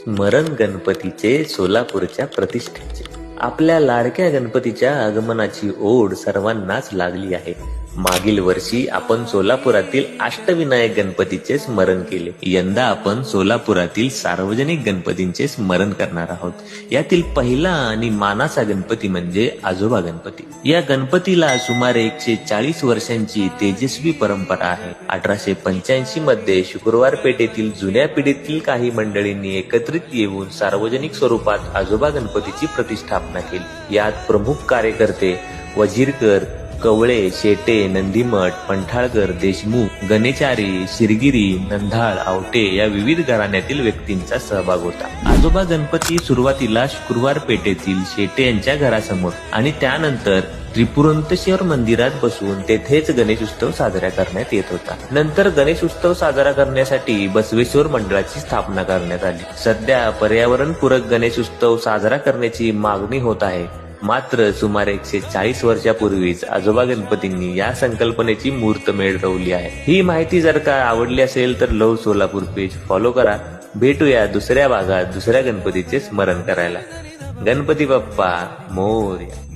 स्मरण गणपतीचे सोलापूरच्या प्रतिष्ठेचे. आपल्या लाडक्या गणपतीच्या आगमनाची ओढ सर्वांनाच लागली आहे. मागील वर्षी आपण सोलापुरातील अष्टविनायक गणपतीचे स्मरण केले. यंदा आपण सोलापुरातील सार्वजनिक गणपतींचे स्मरण करणार आहोत. यातील पहिला आणि मानाचा गणपती म्हणजे आजोबा गणपती. या गणपतीला सुमारे एकशे चाळीस वर्षांची तेजस्वी परंपरा आहे. अठराशे पंच्याऐंशी मध्ये शुक्रवार पेठेतील जुन्या पिढीतील काही मंडळींनी एकत्रित येऊन सार्वजनिक स्वरूपात आजोबा गणपतीची प्रतिष्ठापना केली. यात प्रमुख कार्यकर्ते वजीरकर कवळे शेटे नंदीमठ पंठाळकर देशमुख गणेचारी शिरगिरी नंधाळ आवटे या विविध घराण्यातील व्यक्तींचा सहभाग होता. आजोबा गणपती सुरुवातीला शुक्रवार पेठेतील शेटे यांच्या घरासमोर आणि त्यानंतर त्रिपुरंतेश्वर मंदिरात बसून तेथेच गणेश उत्सव साजरा करण्यात येत होता. नंतर गणेश उत्सव साजरा करण्यासाठी बसवेश्वर मंडळाची स्थापना करण्यात आली. सध्या पर्यावरणपूरक गणेश उत्सव साजरा करण्याची मागणी होत आहे. मात्र सुमारे एकशे चाळीस वर्षापूर्वीच आजोबा गणपतींनी या संकल्पनेची मूर्त मेळवली आहे. ही माहिती जर का आवडली असेल तर लव सोलापूर पेज फॉलो करा. भेटूया दुसऱ्या भागात दुसऱ्या गणपतीचे स्मरण करायला. गणपती बाप्पा मोर्या.